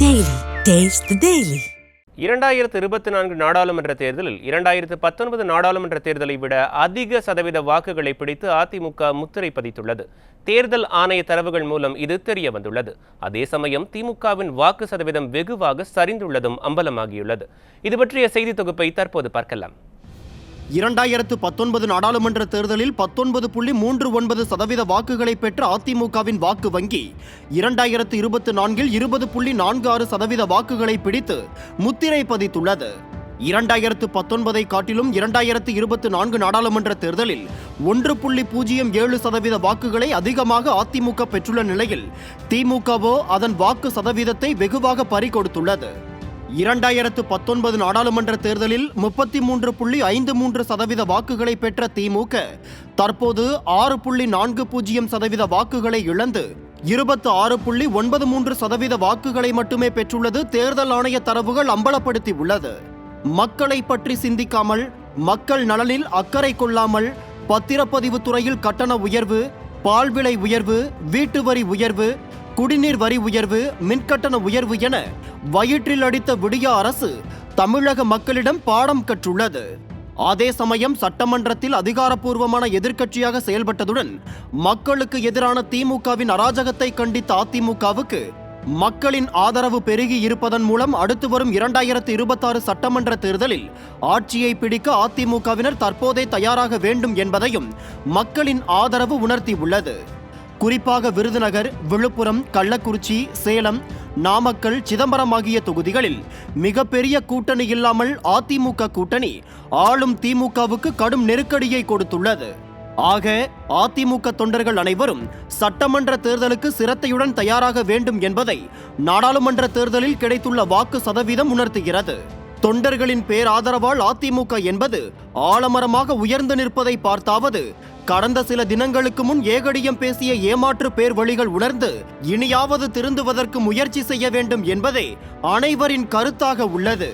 Daily taste daily இரண்டாயிரத்து இருபத்தி நான்கு நாடாளுமன்ற தேர்தலில் இரண்டாயிரத்து பத்தொன்பது நாடாளுமன்ற தேர்தலை விட அதிக சதவீத வாக்குகளை பிடித்து அதிமுக முத்திரை பதித்துள்ளது. தேர்தல் ஆணைய தரவுகள் மூலம் இது தெரிய வந்துள்ளது. அதே சமயம் திமுகவின் வாக்கு சதவீதம் வெகுவாக சரிந்துள்ளதும் அம்பலமாகியுள்ளது. இது பற்றிய செய்தி தொகுப்பை தற்போது பார்க்கலாம். இரண்டாயிரத்து பத்தொன்பது நாடாளுமன்ற தேர்தலில் பத்தொன்பது புள்ளி மூன்று ஒன்பது சதவீத வாக்குகளை பெற்ற அதிமுகவின் வாக்கு வங்கி இரண்டாயிரத்து இருபத்தி நான்கில் இருபது புள்ளி நான்கு ஆறு சதவீத வாக்குகளை பிடித்து முத்திரை பதித்துள்ளது. இரண்டாயிரத்து பத்தொன்பதை காட்டிலும் இரண்டாயிரத்து இருபத்தி நான்கு நாடாளுமன்ற தேர்தலில் ஒன்று புள்ளி பூஜ்ஜியம் ஏழு சதவீத வாக்குகளை அதிகமாக அதிமுக பெற்றுள்ள நிலையில் திமுகவோ அதன் வாக்கு சதவீதத்தை வெகுவாக பறிகொடுத்துள்ளது. இரண்டாயிரத்து பத்தொன்பது நாடாளுமன்ற தேர்தலில் முப்பத்தி மூன்று புள்ளி ஐந்து மூன்று சதவீத வாக்குகளை பெற்ற திமுக தற்போது ஆறு புள்ளி நான்கு பூஜ்ஜியம் சதவீத வாக்குகளை இழந்து இருபத்து ஆறு புள்ளி ஒன்பது மூன்று சதவீத வாக்குகளை மட்டுமே பெற்றுள்ளது தேர்தல் ஆணைய தரவுகள் அம்பலப்படுத்தி உள்ளது மக்களை பற்றி சிந்திக்காமல் மக்கள் நலனில் அக்கறை கொள்ளாமல் பத்திரப்பதிவு துறையில் கட்டண உயர்வு பால் விலை உயர்வு வீட்டு வரி உயர்வு குடிநீர் வரி உயர்வு மின்கட்டண உயர்வு என வயிற்றில் அடித்த விடிய அரசு தமிழக மக்களிடம் பாடம் கற்றுள்ளது. அதே சமயம் சட்டமன்றத்தில் அதிகாரப்பூர்வமான எதிர்க்கட்சியாக செயல்பட்டதுடன் மக்களுக்கு எதிரான திமுகவின் அராஜகத்தை கண்டித்த அதிமுகவுக்கு மக்களின் ஆதரவு பெருகி இருப்பதன் மூலம் அடுத்து வரும் இரண்டாயிரத்து இருபத்தாறு சட்டமன்ற தேர்தலில் ஆட்சியை பிடிக்க அதிமுகவினர் தற்போதே தயாராக வேண்டும் என்பதையும் மக்களின் ஆதரவு உணர்த்தியுள்ளது. குறிப்பாக விருதுநகர் விழுப்புரம் கள்ளக்குறிச்சி சேலம் நாமக்கல் சிதம்பரம் ஆகிய தொகுதிகளில் மிகப்பெரிய கூட்டணி இல்லாமல் அதிமுக கூட்டணி ஆளும் திமுகவுக்கு கடும் நெருக்கடியை கொடுத்துள்ளது. ஆக அதிமுக தொண்டர்கள் அனைவரும் சட்டமன்ற தேர்தலுக்கு சிரத்தையுடன் தயாராக வேண்டும் என்பதை நாடாளுமன்ற தேர்தலில் கிடைத்துள்ள வாக்கு சதவீதம் உணர்த்துகிறது. தொண்டர்களின் பேராதரவால் அதிமுக என்பது ஆலமரமாக உயர்ந்து நிற்பதை பார்த்தாவது கடந்த சில தினங்களுக்கு முன் ஏகடியம் பேசிய ஏமாற்று பேர் வழிகள் உணர்ந்து இனியாவது திருந்துவதற்கு முயற்சி செய்ய வேண்டும் என்பதே அனைவரின் கருத்தாக உள்ளது.